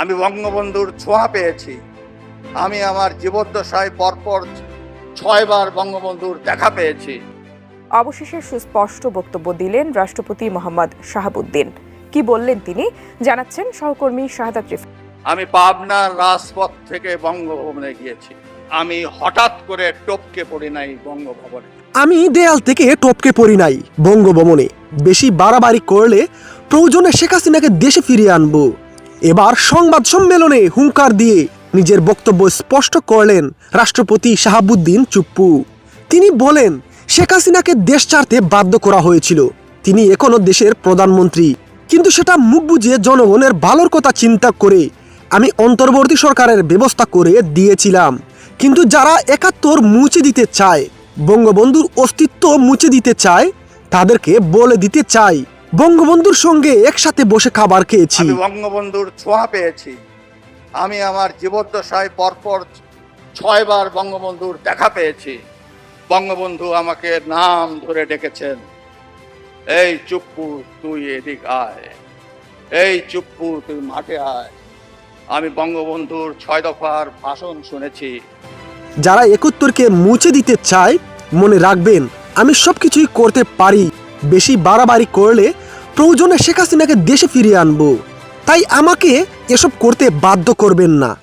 আমি বঙ্গবন্ধুর ছোঁয়া পেয়েছি। আমি আমার জীবদ্দশায় পরপর ছয়বার বঙ্গবন্ধুর দেখা পেয়েছি। অবশেষে সুস্পষ্ট বক্তব্য দিলেন রাষ্ট্রপতি মোহাম্মদ শাহাবুদ্দিন। কি বললেন তিনি? জানাচ্ছেন সহকর্মী শাহাদাত রিফ আমি পাবনার রাজপথ থেকে বঙ্গভবনে গিয়েছি। আমি হঠাৎ করে টপকে পড়ি নাই বঙ্গভবনে। আমি দেয়াল থেকে টপকে পড়ি নাই বঙ্গভবনে। বেশি বাড়াবাড়ি করলে প্রয়োজনে শেখ হাসিনাকে দেশে ফিরিয়ে আনব। এবার সংবাদ সম্মেলনে হুঙ্কার দিয়ে নিজের বক্তব্য স্পষ্ট করলেন রাষ্ট্রপতি শাহাবুদ্দিন চুপ্পু। তিনি বলেন, শেখ হাসিনাকে দেশ ছাড়তে বাধ্য করা হয়েছিল। তিনি এখনও দেশের প্রধানমন্ত্রী। কিন্তু সেটা মুখ বুঝিয়ে জনগণের ভালোর কথা চিন্তা করে আমি অন্তর্বর্তী সরকারের ব্যবস্থা করে দিয়েছিলাম। কিন্তু যারা একাত্তর মুছে দিতে চায়, বঙ্গবন্ধুর অস্তিত্ব মুছে দিতে চায়, তাদেরকে বলে দিতে চাই। বঙ্গবন্ধুর সঙ্গে একসাথে বসে খাবার খেয়েছি। আমি বঙ্গবন্ধুর ছোঁয়া পেয়েছি। আমি আমার জীবদ্দশায় পরপর ছয়বার বঙ্গবন্ধুর দেখা পেয়েছি। বঙ্গবন্ধু আমাকে নাম ধরে ডেকেছেন। এই চুপ্পু তুই এদিক আয়। এই চুপ্পু তুই মাঠে আয়। আমি বঙ্গবন্ধুর ছয় দফার ভাষণ শুনেছি। যারা একাত্তরকে মুছে দিতে চায় মনে রাখবেন আমি সবকিছুই করতে পারি। বেশি বাড়াবাড়ি করলে প্রয়োজনে শেখ হাসিনাকে দেশে ফিরিয়ে আনব। তাই আমাকে এসব করতে বাধ্য করবেন না।